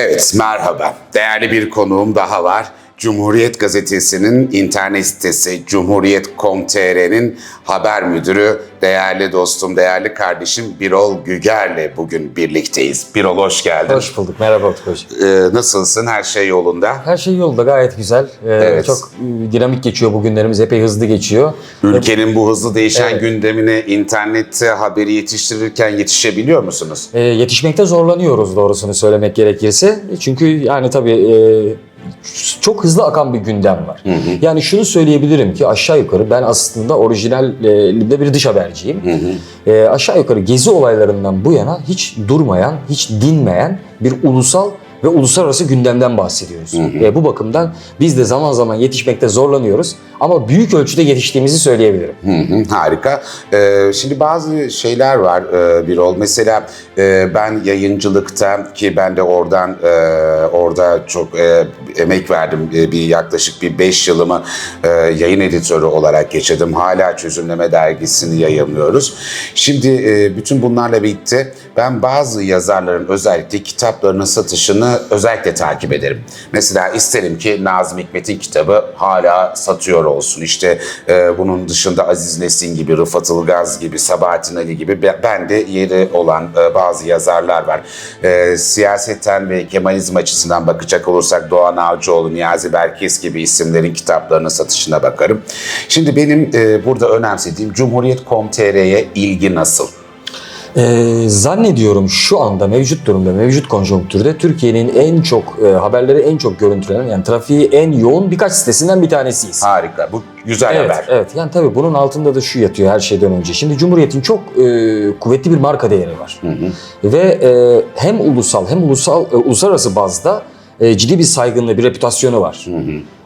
Evet, merhaba. Değerli bir konuğum daha var. Cumhuriyet Gazetesi'nin internet sitesi Cumhuriyet.com.tr'nin haber müdürü, değerli dostum, değerli kardeşim Birol Güger'le bugün birlikteyiz. Birol hoş geldin. Hoş bulduk. Merhaba Utku Hocam. Ee, nasılsın? Her şey yolunda? Her şey yolunda gayet güzel. Ee, Evet. Çok e, dinamik geçiyor bu günlerimiz. Epey hızlı geçiyor. Ülkenin bu hızlı değişen Evet. gündemine internette haberi yetiştirirken yetişebiliyor musunuz? Ee, yetişmekte zorlanıyoruz doğrusunu söylemek gerekirse. Çünkü yani tabii e, çok hızlı akan bir gündem var. Yani şunu söyleyebilirim ki aşağı yukarı ben aslında orijinalde bir dış haberciyim. Ee, aşağı yukarı gezi olaylarından bu yana hiç durmayan, hiç dinmeyen bir ulusal ve uluslararası gündemden bahsediyoruz. Ve bu bakımdan biz de zaman zaman yetişmekte zorlanıyoruz ama büyük ölçüde yetiştiğimizi söyleyebilirim. Hı hı, harika. Ee, şimdi bazı şeyler var e, Birol. Mesela e, ben yayıncılıkta ki ben de oradan e, orada çok e, emek verdim. E, bir yaklaşık bir 5 yılımı e, yayın editörü olarak geçirdim. Hala Çözümleme Dergisi'ni yayınlıyoruz. Şimdi e, bütün bunlarla birlikte ben bazı yazarların özellikle kitaplarının satışını özellikle takip ederim. Mesela isterim ki Nazım Hikmet'in kitabı hala satıyor olsun. İşte e, bunun dışında Aziz Nesin gibi, Rıfat Ilgaz gibi, Sabahattin Ali gibi be- ben de yeri olan e, bazı yazarlar var. E, siyasetten ve Kemalizm açısından bakacak olursak Doğan Avcıoğlu, Niyazi Berkes gibi isimlerin kitaplarının satışına bakarım. Şimdi benim e, burada önemsediğim Cumhuriyet.com.tr'ye ilgi nasıl? Ee, zannediyorum şu anda mevcut durumda, mevcut konjonktürde Türkiye'nin en çok e, haberleri en çok görüntülenen yani trafiği en yoğun birkaç sitesinden bir tanesiyiz. Harika. Bu güzel Evet, haber. evet. Yani tabii bunun altında da şu yatıyor her şeyden önce. Şimdi Cumhuriyet'in çok e, kuvvetli bir marka değeri var. Ve e, hem ulusal hem ulusal e, uluslararası bazda e, ciddi bir saygınlığı, bir reputasyonu var.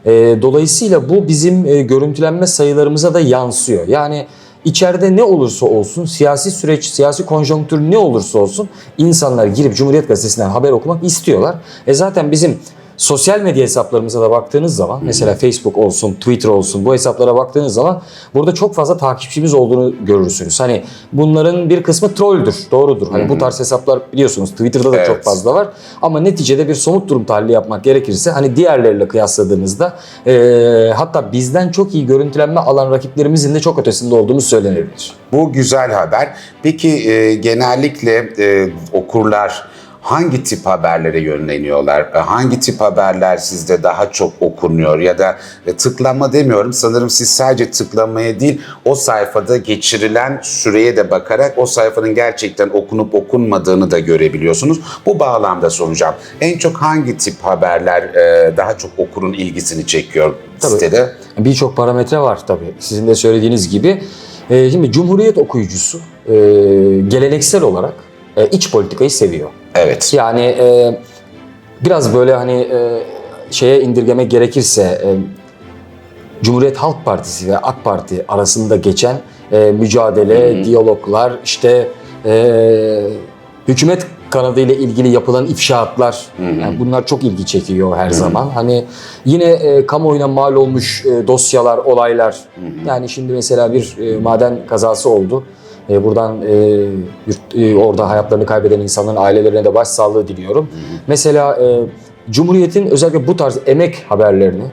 E, dolayısıyla bu bizim e, görüntülenme sayılarımıza da yansıyor. Yani içeride ne olursa olsun, siyasi süreç, siyasi konjonktür ne olursa olsun insanlar girip Cumhuriyet Gazetesi'nden haber okumak istiyorlar. E zaten bizim Sosyal medya hesaplarımıza da baktığınız zaman mesela Facebook olsun, Twitter olsun bu hesaplara baktığınız zaman burada çok fazla takipçimiz olduğunu görürsünüz. Hani bunların bir kısmı trolldür, doğrudur. Hani bu tarz hesaplar biliyorsunuz Twitter'da da Evet. çok fazla var. Ama neticede bir somut durum tahlili yapmak gerekirse hani diğerleriyle kıyasladığınızda eee, hatta bizden çok iyi görüntülenme alan rakiplerimizin de çok ötesinde olduğumuz söylenebilir. Bu güzel haber. Peki e, genellikle e, okurlar hangi tip haberlere yönleniyorlar? E, Hangi tip haberler sizde daha çok okunuyor? Ya da e, tıklanma demiyorum. Sanırım siz sadece tıklanmaya değil o sayfada geçirilen süreye de bakarak o sayfanın gerçekten okunup okunmadığını da görebiliyorsunuz. Bu bağlamda soracağım. En çok hangi tip haberler e, daha çok okurun ilgisini çekiyor Tabii. sitede? Birçok parametre var tabii. Sizin de söylediğiniz gibi. Şimdi Cumhuriyet okuyucusu geleneksel olarak iç politikayı seviyor. Evet. Yani e, biraz böyle hani e, şeye indirgemek gerekirse e, Cumhuriyet Halk Partisi ve AK Parti arasında geçen e, mücadele, diyaloglar, işte e, hükümet kanadı ile ilgili yapılan ifşaatlar, yani bunlar çok ilgi çekiyor her zaman. Hani yine e, kamuoyuna mal olmuş e, dosyalar, olaylar. Yani şimdi mesela bir e, maden kazası oldu. E, buradan e, yurt- e, orada hayatlarını kaybeden insanların ailelerine de başsağlığı diliyorum. Mesela e, Cumhuriyet'in özellikle bu tarz emek haberlerini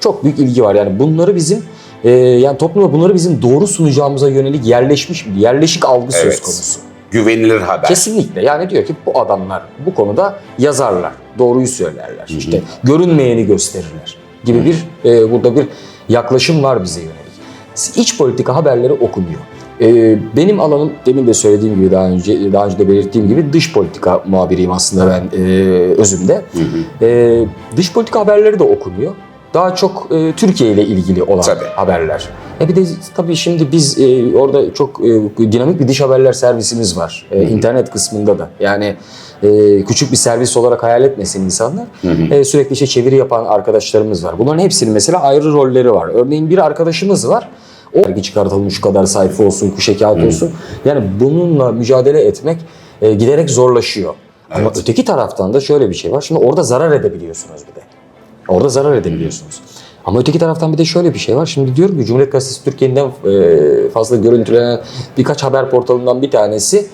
çok büyük ilgi var. Yani bunları bizim e, yani topluma bunları bizim doğru sunacağımıza yönelik yerleşmiş bir yerleşik algı söz Evet. konusu. Güvenilir haber. Kesinlikle. Yani diyor ki bu adamlar bu konuda yazarlar, doğruyu söylerler. İşte görünmeyeni gösterirler gibi bir e, burada bir yaklaşım var bize yönelik. İç politika haberleri okunuyor. E, benim alanım demin de söylediğim gibi daha önce daha önce de belirttiğim gibi dış politika muhabiriyim aslında ben e, özümde. E, dış politika haberleri de okunuyor. Daha çok e, Türkiye ile ilgili olan Tabii. haberler. E bir de tabii şimdi biz e, orada çok e, dinamik bir dış haberler servisimiz var. E, internet kısmında da. Yani e, küçük bir servis olarak hayal etmesin insanlar. E, sürekli işte çeviri yapan arkadaşlarımız var. Bunların hepsinin mesela ayrı rolleri var. Örneğin bir arkadaşımız var. O dergi çıkartılmış şu kadar sayfa olsun, kuşe kağıt olsun. Yani bununla mücadele etmek e, giderek zorlaşıyor. Ama öteki taraftan da şöyle bir şey var. Şimdi orada zarar edebiliyorsunuz bir de. Orada zarar edebiliyorsunuz. Ama öteki taraftan bir de şöyle bir şey var. Şimdi diyorum ki Cumhuriyet Gazetesi Türkiye'nin en e, fazla görüntülenen birkaç haber portalından bir tanesi.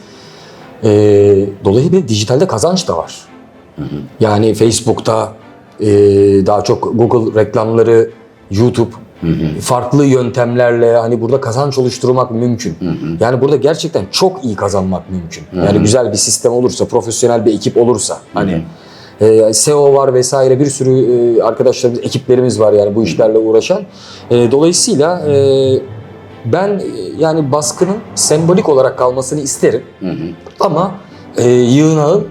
E, dolayısıyla dijitalde kazanç da var. Yani Facebook'ta e, daha çok Google reklamları, YouTube farklı yöntemlerle hani burada kazanç oluşturmak mümkün. Yani burada gerçekten çok iyi kazanmak mümkün. Yani güzel bir sistem olursa, profesyonel bir ekip olursa hani e, SEO var vesaire bir sürü e, arkadaşlarımız, ekiplerimiz var yani bu işlerle uğraşan. E, dolayısıyla e, ben yani baskının sembolik olarak kalmasını isterim. Ama e, yığınağın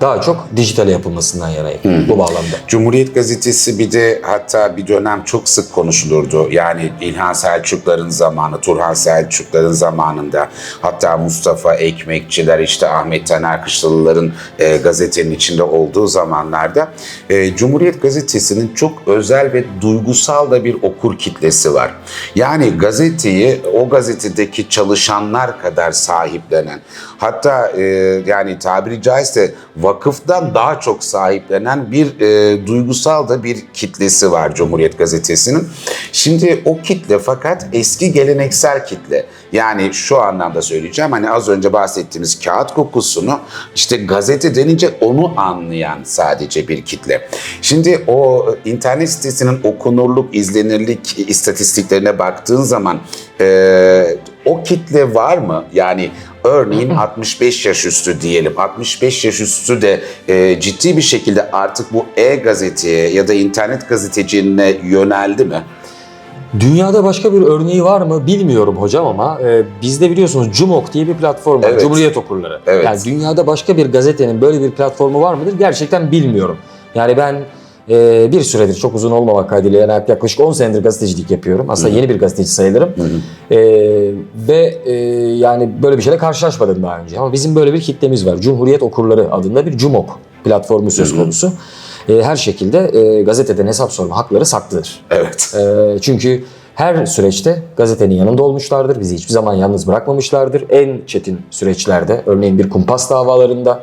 daha çok dijitale yapılmasından yanayım bu bağlamda. Cumhuriyet Gazetesi bir de hatta bir dönem çok sık konuşulurdu. Yani İlhan Selçukların zamanı, Turhan Selçukların zamanında hatta Mustafa Ekmekçiler işte Ahmet Taner Kışlalıların e, gazetenin içinde olduğu zamanlarda e, Cumhuriyet Gazetesi'nin çok özel ve duygusal da bir okur kitlesi var. Yani gazeteyi o gazetedeki çalışanlar kadar sahiplenen hatta e, yani tabiri caizse vakıftan daha çok sahiplenen bir e, duygusal da bir kitlesi var Cumhuriyet Gazetesi'nin. Şimdi o kitle fakat eski geleneksel kitle. Yani şu anlamda söyleyeceğim hani az önce bahsettiğimiz kağıt kokusunu işte gazete denince onu anlayan sadece bir kitle. Şimdi o internet sitesinin okunurluk, izlenirlik istatistiklerine baktığın zaman e, o kitle var mı? Yani örneğin 65 yaş üstü diyelim. 65 yaş üstü de e, ciddi bir şekilde artık bu e-gazeteye ya da internet gazeteciliğine yöneldi mi? Dünyada başka bir örneği var mı bilmiyorum hocam ama e, bizde biliyorsunuz Cumok diye bir platform var. Evet. Cumhuriyet Okurları. Evet. Yani dünyada başka bir gazetenin böyle bir platformu var mıdır? Gerçekten bilmiyorum. Yani ben e, bir süredir çok uzun olmamak kaydıyla yani yaklaşık 10 senedir gazetecilik yapıyorum. Aslında yeni bir gazeteci sayılırım. E, ve e, yani böyle bir şeyle karşılaşmadım daha önce. Ama bizim böyle bir kitlemiz var. Cumhuriyet Okurları adında bir Cumok platformu söz konusu. E, her şekilde e, gazeteden hesap sorma hakları saklıdır. Evet. Ee, çünkü her süreçte gazetenin yanında olmuşlardır. Bizi hiçbir zaman yalnız bırakmamışlardır. En çetin süreçlerde, örneğin bir kumpas davalarında,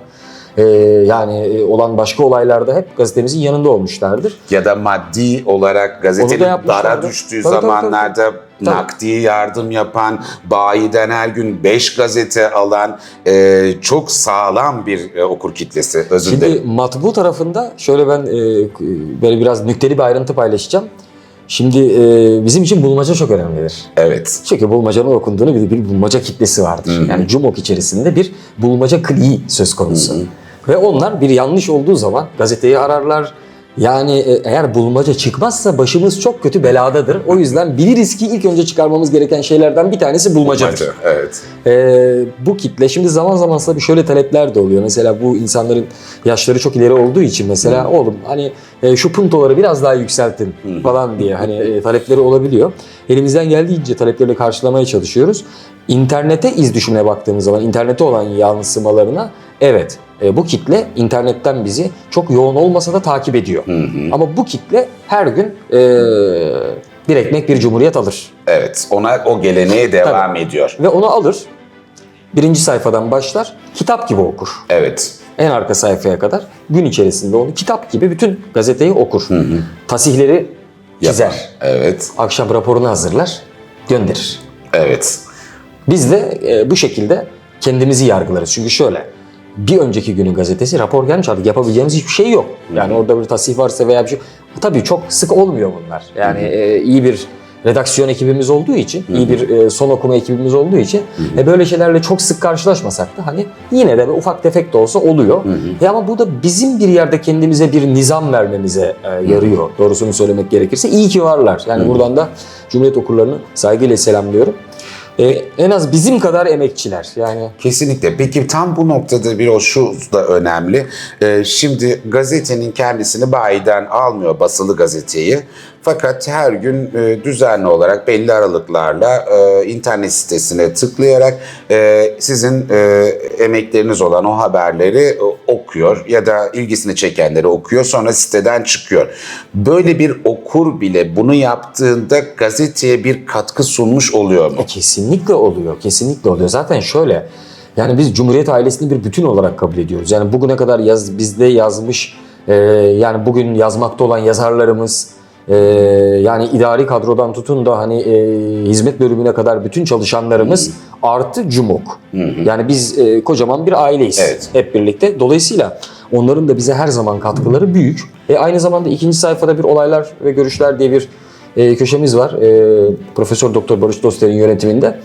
e, yani olan başka olaylarda hep gazetemizin yanında olmuşlardır. Ya da maddi olarak gazetenin da dara düştüğü Tabii, tabii, zamanlarda Tabii. nakdi yardım yapan, bayiden her gün 5 gazete alan e, çok sağlam bir e, okur kitlesi. Özür Şimdi matbu tarafında şöyle ben e, böyle biraz nükteli bir ayrıntı paylaşacağım. Şimdi e, bizim için bulmaca çok önemlidir. Evet. Çünkü bulmacanın okunduğunu bir, bir bulmaca kitlesi vardır. Yani Cumok içerisinde bir bulmaca kliği söz konusu. Ve onlar bir yanlış olduğu zaman gazeteyi ararlar. Yani e, eğer bulmaca çıkmazsa başımız çok kötü beladadır. O yüzden biliriz ki ilk önce çıkarmamız gereken şeylerden bir tanesi bulmacadır. Evet. Ee, bu kitle şimdi zaman zaman tabii şöyle talepler de oluyor. Mesela bu insanların yaşları çok ileri olduğu için mesela oğlum hani e, şu puntoları biraz daha yükseltin falan diye hani e, talepleri olabiliyor. Elimizden geldiğince talepleri karşılamaya çalışıyoruz. İnternete iz düşümüne baktığımız zaman internete olan yansımalarına evet e, bu kitle internetten bizi çok yoğun olmasa da takip ediyor. Ama bu kitle her gün e, bir ekmek bir cumhuriyet alır. Evet. Ona o geleneğe devam ediyor. Ve onu alır. Birinci sayfadan başlar. Kitap gibi okur. Evet. En arka sayfaya kadar gün içerisinde onu kitap gibi bütün gazeteyi okur. Tasihleri çizer. Yapar. Evet. Akşam raporunu hazırlar. Gönderir. Evet. Biz de e, bu şekilde kendimizi yargılarız. Çünkü şöyle bir önceki günün gazetesi rapor gelmiş artık yapabileceğimiz hiçbir şey yok. Yani orada bir tasih varsa veya bir şey. Tabii çok sık olmuyor bunlar. Yani e, iyi bir redaksiyon ekibimiz olduğu için, iyi bir e, son okuma ekibimiz olduğu için e, böyle şeylerle çok sık karşılaşmasak da hani yine de bir ufak tefek de olsa oluyor. E, ama bu da bizim bir yerde kendimize bir nizam vermemize e, yarıyor. Doğrusunu söylemek gerekirse iyi ki varlar. Yani buradan da Cumhuriyet okurlarını saygıyla selamlıyorum. E, en az bizim kadar emekçiler. Yani Kesinlikle. Peki tam bu noktada bir o şu da önemli. Ee, şimdi gazetenin kendisini bayiden almıyor basılı gazeteyi. Fakat her gün e, düzenli olarak belli aralıklarla e, internet sitesine tıklayarak e, sizin e, emekleriniz olan o haberleri e, okuyor ya da ilgisini çekenleri okuyor sonra siteden çıkıyor. Böyle bir okur bile bunu yaptığında gazeteye bir katkı sunmuş oluyor mu? E, kesinlikle oluyor, kesinlikle oluyor. Zaten şöyle, yani biz Cumhuriyet ailesini bir bütün olarak kabul ediyoruz. Yani bugüne kadar yaz, bizde yazmış, e, yani bugün yazmakta olan yazarlarımız, e, yani idari kadrodan tutun da hani e, hizmet bölümüne kadar bütün çalışanlarımız artı Cumok. Yani biz e, kocaman bir aileyiz Evet. hep birlikte. Dolayısıyla onların da bize her zaman katkıları büyük. E, aynı zamanda ikinci sayfada bir olaylar ve görüşler diye bir e, köşemiz var. E, Profesör Doktor Barış Doster'in yönetiminde.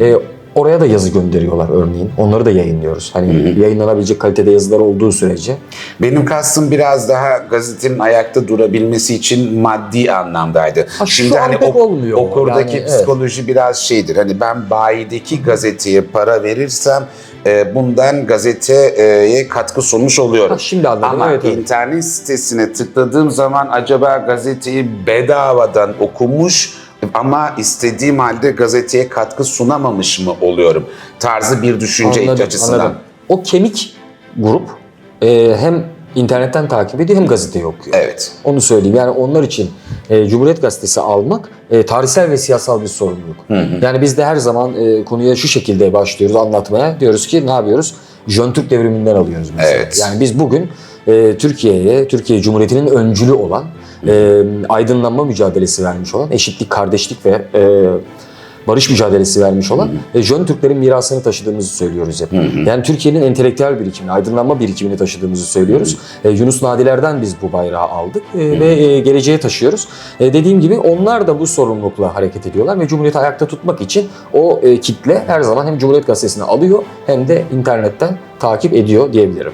E, oraya da yazı gönderiyorlar örneğin. Onları da yayınlıyoruz. Hani yayınlanabilecek kalitede yazılar olduğu sürece. Benim kastım biraz daha gazetenin ayakta durabilmesi için maddi anlamdaydı. Ha, şu an pek olmuyor. okurdaki Yani, evet. psikoloji biraz şeydir. Hani ben bayideki gazeteye para verirsem e, bundan gazeteye katkı sunmuş oluyorum. Ha, şimdi anladım. Ama Evet, evet. internet sitesine tıkladığım zaman acaba gazeteyi bedavadan okumuş ama istediğim halde gazeteye katkı sunamamış mı oluyorum? Tarzı bir düşünce Anladım, açısından. anladım. O kemik grup e, hem internetten takip ediyor hem gazeteyi okuyor. Evet. Onu söyleyeyim. Yani onlar için e, Cumhuriyet Gazetesi almak e, tarihsel ve siyasal bir sorumluluk. Yani biz de her zaman e, konuya şu şekilde başlıyoruz anlatmaya. Diyoruz ki ne yapıyoruz? Jön Türk devriminden alıyoruz mesela. Evet. Yani biz bugün e, Türkiye'ye, Türkiye Cumhuriyeti'nin öncülü olan, e, aydınlanma mücadelesi vermiş olan, eşitlik, kardeşlik ve e, barış mücadelesi vermiş olan e, Jön Türklerin mirasını taşıdığımızı söylüyoruz hep. Yani Türkiye'nin entelektüel birikimini, aydınlanma birikimini taşıdığımızı söylüyoruz. E, Yunus Nadiler'den biz bu bayrağı aldık e, ve e, geleceğe taşıyoruz. E, dediğim gibi onlar da bu sorumlulukla hareket ediyorlar ve Cumhuriyeti ayakta tutmak için o e, kitle her zaman hem Cumhuriyet Gazetesi'ni alıyor hem de internetten takip ediyor diyebilirim.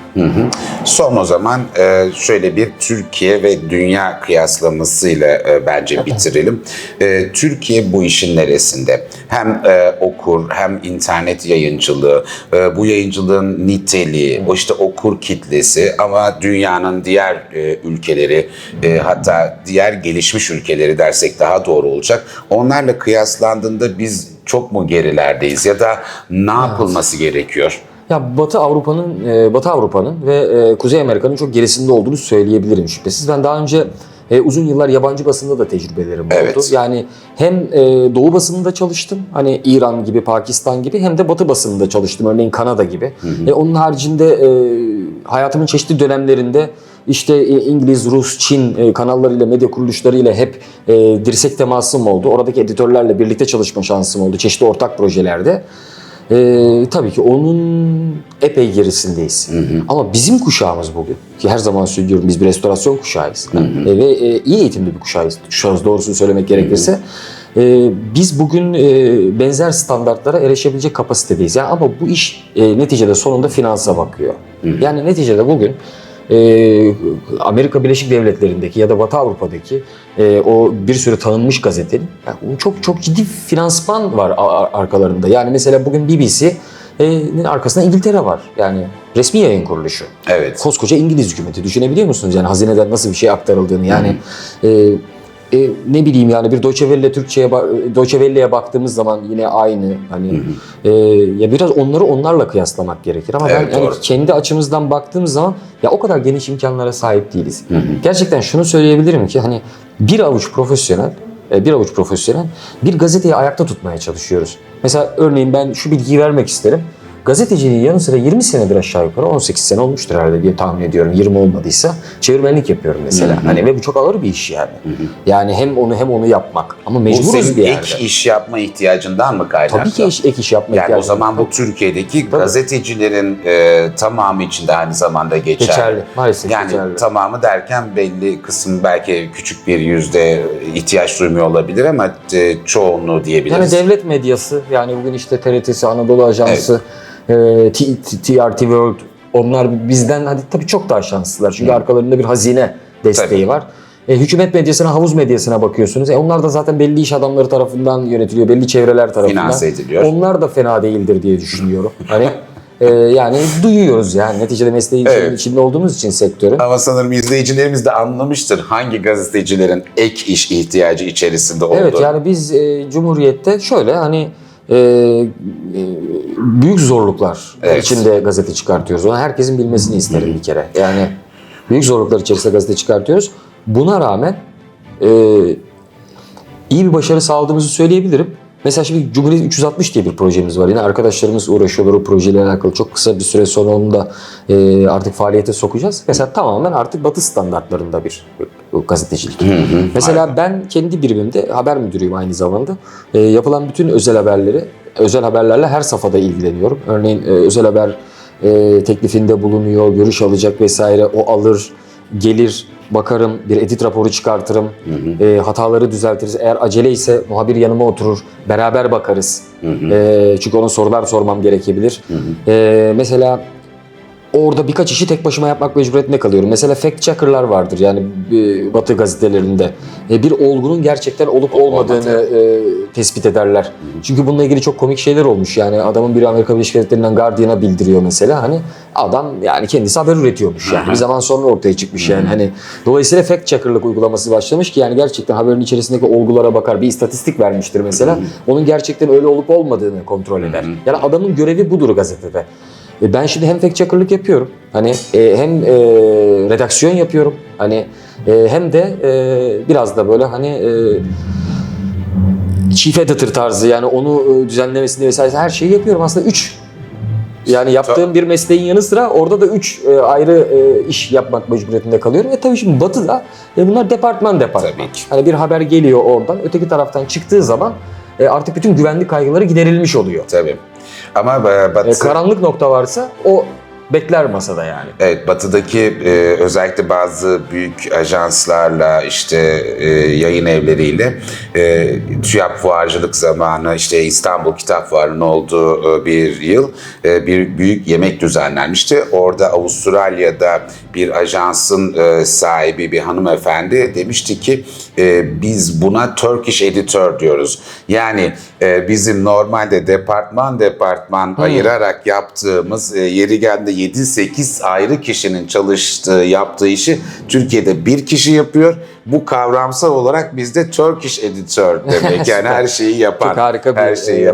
Son o zaman e, şöyle bir Türkiye ve dünya kıyaslamasıyla e, bence bitirelim. E, Türkiye bu işin neresinde? Hem e, okur hem internet yayıncılığı, e, bu yayıncılığın niteliği, o işte okur kitlesi ama dünyanın diğer e, ülkeleri e, hatta diğer gelişmiş ülkeleri dersek daha doğru olacak. Onlarla kıyaslandığında biz çok mu gerilerdeyiz ya da ne yapılması gerekiyor? Ya Batı Avrupa'nın e, Batı Avrupa'nın ve e, Kuzey Amerika'nın çok gerisinde olduğunu söyleyebilirim şüphesiz. Ben daha önce e, uzun yıllar yabancı basında da tecrübelerim oldu. Evet. Yani hem e, Doğu basınında çalıştım. Hani İran gibi, Pakistan gibi hem de Batı basınında çalıştım. Örneğin Kanada gibi. E, onun haricinde e, hayatımın çeşitli dönemlerinde işte e, İngiliz, Rus, Çin e, kanallarıyla, medya kuruluşlarıyla hep e, dirsek temasım oldu. Oradaki editörlerle birlikte çalışma şansım oldu çeşitli ortak projelerde. Ee, tabii ki onun epey gerisindeyiz. Ama bizim kuşağımız bugün ki her zaman söylüyorum biz bir restorasyon kuşağıyız E, ve e, iyi eğitimli bir kuşağıyız. Kuşağız doğrusunu söylemek gerekirse. E, biz bugün e, benzer standartlara erişebilecek kapasitedeyiz. Yani ama bu iş e, neticede sonunda finansa bakıyor. Yani neticede bugün e, Amerika Birleşik Devletleri'ndeki ya da Batı Avrupa'daki e, o bir sürü tanınmış gazetenin yani çok çok ciddi finansman var arkalarında. Yani mesela bugün BBC'nin arkasında İngiltere var. Yani resmi yayın kuruluşu. Evet. Koskoca İngiliz hükümeti düşünebiliyor musunuz? Yani hazineden nasıl bir şey aktarıldığını yani e, e, ne bileyim yani bir Deutsche Welle Türkçe'ye ba- Deutsche Welle'ye baktığımız zaman yine aynı hani e, ya biraz onları onlarla kıyaslamak gerekir ama Evet, ben yani kendi açımızdan baktığımız zaman ya o kadar geniş imkanlara sahip değiliz. Gerçekten şunu söyleyebilirim ki hani bir avuç profesyonel e, bir avuç profesyonel bir gazeteyi ayakta tutmaya çalışıyoruz. Mesela örneğin ben şu bilgiyi vermek isterim. Gazeteciliğin yanı sıra 20 senedir aşağı yukarı 18 sene olmuştur herhalde diye tahmin ediyorum 20 olmadıysa çevirmenlik yapıyorum mesela. Hani ve bu çok ağır bir iş yani. Yani hem onu hem onu yapmak ama Bu mecburuz bir yerde. ek iş yapma ihtiyacından mı kaynaklı? Tabii ki iş, ek iş yapmak Yani o zaman bu Türkiye'deki gazetecilerin e, tamamı için de aynı zamanda geçerli. Geçerli, maalesef Yani geçerli. tamamı derken belli kısım belki küçük bir yüzde ihtiyaç duymuyor olabilir ama e, çoğunluğu Yani diyebiliriz. devlet medyası yani bugün işte TRT'si, Anadolu Ajansı, e, T- TRT World onlar bizden hadi tabii çok daha şanslılar. Çünkü arkalarında bir hazine desteği Tabii. var. E, hükümet medyasına, havuz medyasına bakıyorsunuz. E, onlar da zaten belli iş adamları tarafından yönetiliyor, belli çevreler tarafından. Finanse ediliyor. Onlar da fena değildir diye düşünüyorum. Hani e, yani duyuyoruz yani neticede mesleğin Evet. içinde olduğumuz için sektörün. Ama sanırım izleyicilerimiz de anlamıştır hangi gazetecilerin ek iş ihtiyacı içerisinde olduğunu. Evet yani biz e, Cumhuriyet'te şöyle hani e, e, büyük zorluklar Evet. içinde gazete çıkartıyoruz. Onu herkesin bilmesini isterim bir kere. Yani büyük zorluklar içerisinde gazete çıkartıyoruz. Buna rağmen e, iyi bir başarı sağladığımızı söyleyebilirim. Mesela şimdi Cumhuriyet 360 diye bir projemiz var. Yine arkadaşlarımız uğraşıyorlar o projeyle alakalı. Çok kısa bir süre sonra onu da e, artık faaliyete sokacağız. Mesela tamamen artık batı standartlarında bir gazetecilik. Mesela ben kendi birimimde haber müdürüyüm aynı zamanda. E, yapılan bütün özel haberleri, özel haberlerle her safhada ilgileniyorum. Örneğin e, özel haber e, teklifinde bulunuyor, görüş alacak vesaire. O alır, gelir, bakarım, bir edit raporu çıkartırım. E, hataları düzeltiriz. Eğer acele ise muhabir yanıma oturur, beraber bakarız. E, çünkü ona sorular sormam gerekebilir. E, mesela orada birkaç işi tek başıma yapmak mecburiyetinde kalıyorum. Mesela fact checker'lar vardır yani e, Batı gazetelerinde. E, bir olgunun gerçekten olup olmadığını e, tespit ederler. Çünkü bununla ilgili çok komik şeyler olmuş. Yani adamın biri Amerika Birleşik Devletleri'nden Guardian'a bildiriyor mesela. Hani adam yani kendisi haber üretiyormuş yani. Bir zaman sonra ortaya çıkmış yani. Hani dolayısıyla fact checker'lık uygulaması başlamış ki yani gerçekten haberin içerisindeki olgulara bakar. Bir istatistik vermiştir mesela. Onun gerçekten öyle olup olmadığını kontrol eder. Yani adamın görevi budur gazetede. E, Ben şimdi hem fact checker'lık yapıyorum. Hani e, hem e, redaksiyon yapıyorum. Hani e, hem de e, biraz da böyle hani e, chief editor tarzı yani onu e, düzenlemesini vesaire her şeyi yapıyorum. Aslında üç yani yaptığım bir mesleğin yanı sıra orada da üç e, ayrı e, iş yapmak mecburiyetinde kalıyorum. Ve tabii şimdi Batı'da e, bunlar departman departman. Tabii ki. Hani bir haber geliyor oradan öteki taraftan çıktığı zaman e, artık bütün güvenlik kaygıları giderilmiş oluyor. Tabii. Ama e, Batı... E, karanlık nokta varsa o bekler masada yani. Evet, batıdaki e, özellikle bazı büyük ajanslarla işte e, yayın evleriyle e, TÜYAP fuarcılık zamanı işte İstanbul Kitap Fuarı'nın olduğu e, bir yıl e, bir büyük yemek düzenlenmişti. Orada Avustralya'da bir ajansın e, sahibi bir hanımefendi demişti ki e, biz buna Turkish Editor diyoruz. Yani bizim normalde departman departman ayırarak yaptığımız e, yeri geldi 7-8 ayrı kişinin çalıştığı, yaptığı işi Türkiye'de bir kişi yapıyor. Bu kavramsal olarak bizde Turkish Editor demek. Yani her şeyi yapan, Çok harika bir, her şeyi e,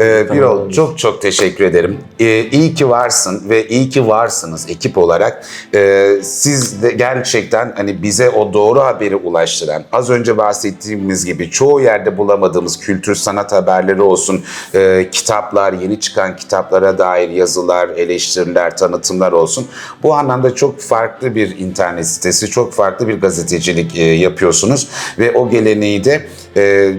Ee, Birol olmuş. çok çok teşekkür ederim. Ee, iyi ki varsın ve iyi ki varsınız ekip olarak. Ee, siz de gerçekten hani bize o doğru haberi ulaştıran, az önce bahsettiğimiz gibi çoğu yerde bulamadığımız kültür sanat haberleri olsun, e, kitaplar, yeni çıkan kitaplara dair yazılar, eleştiriler, tanıtımlar olsun. Bu anlamda çok farklı bir internet sitesi, çok farklı bir gazetecilik e, yapıyorsunuz ve o geleneği de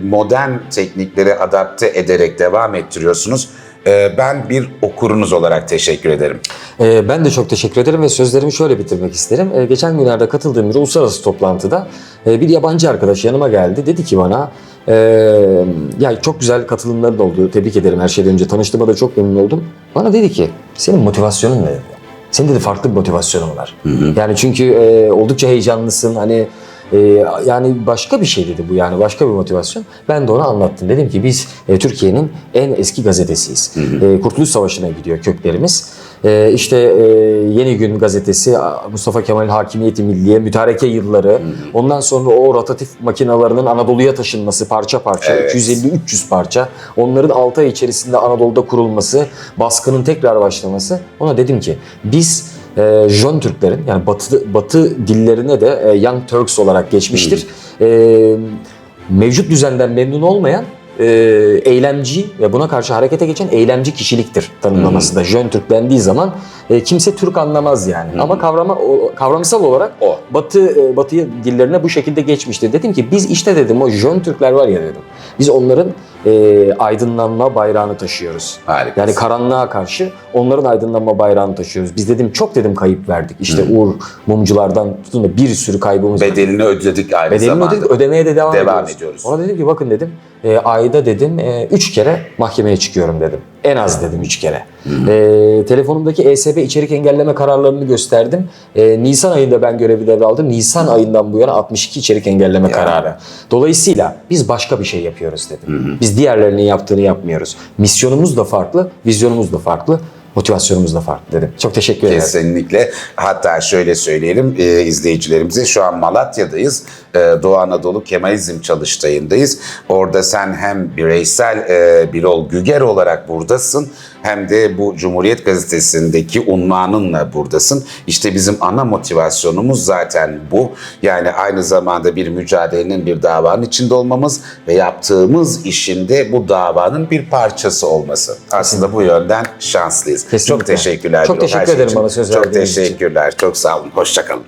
modern tekniklere adapte ederek devam ettiriyorsunuz. E, ben bir okurunuz olarak teşekkür ederim. Ee, ben de çok teşekkür ederim ve sözlerimi şöyle bitirmek isterim. Ee, geçen günlerde katıldığım bir uluslararası toplantıda e, bir yabancı arkadaş yanıma geldi. Dedi ki bana e, ya çok güzel katılımların oldu. Tebrik ederim her şeyden önce. Tanıştığıma da çok memnun oldum. Bana dedi ki senin motivasyonun ne dedi. Senin dedi farklı bir motivasyonun var. Yani çünkü e, oldukça heyecanlısın. Hani e, yani başka bir şey dedi bu yani başka bir motivasyon. Ben de ona anlattım. Dedim ki biz e, Türkiye'nin en eski gazetesiyiz. E, Kurtuluş Savaşı'na gidiyor köklerimiz. E, işte e, Yeni Gün gazetesi, Mustafa Kemal'in hakimiyeti milliye, mütareke yılları. Ondan sonra o rotatif makinalarının Anadolu'ya taşınması parça parça, Evet. 250-300 parça. Onların 6 ay içerisinde Anadolu'da kurulması, baskının tekrar başlaması. Ona dedim ki biz e, Jön Türklerin yani Batı Batı dillerine de e, Young Turks olarak geçmiştir. E, mevcut düzenden memnun olmayan e, eylemci ve buna karşı harekete geçen eylemci kişiliktir tanımlaması da. Jön Türk dendiği zaman e, kimse Türk anlamaz yani. Ama kavrama o, kavramsal olarak O. Batı e, Batı dillerine bu şekilde geçmişti. Dedim ki biz işte dedim o Jön Türkler var ya dedim. Biz onların e, aydınlanma bayrağını taşıyoruz. Harika. Yani karanlığa karşı onların aydınlanma bayrağını taşıyoruz. Biz dedim çok dedim kayıp verdik. İşte Uğur Mumculardan tutun da bir sürü kaybımız var. Bedelini ödedik aynı Bedelini zamanda. ödedik, ödemeye de devam, Devam ediyoruz. ediyoruz. Ona dedim ki bakın dedim e, ayda dedim e, üç kere mahkemeye çıkıyorum dedim. En az dedim üç kere. E, telefonumdaki ESB içerik engelleme kararlarını gösterdim. E, Nisan ayında ben görevi devraldım. Nisan ayından bu yana 62 içerik engelleme kararı. Dolayısıyla biz başka bir şey yapıyoruz dedim. Biz diğerlerinin yaptığını yapmıyoruz. Misyonumuz da farklı, vizyonumuz da farklı. Motivasyonumuz da farklı dedim. Çok teşekkür ederim. Kesinlikle. Hatta şöyle söyleyelim e, izleyicilerimize şu an Malatya'dayız. E, Doğu Anadolu Kemalizm çalıştayındayız. Orada sen hem bireysel e, Birol Güger olarak buradasın hem de bu Cumhuriyet Gazetesi'ndeki unvanınla buradasın. İşte bizim ana motivasyonumuz zaten bu. Yani aynı zamanda bir mücadelenin bir davanın içinde olmamız ve yaptığımız işin de bu davanın bir parçası olması. Aslında bu yönden şanslıyız. Kesinlikle. Çok teşekkürler. Çok Birol, her teşekkür şey ederim için. bana söz Çok verdiğiniz için. teşekkürler. Çok sağ olun. Hoşçakalın.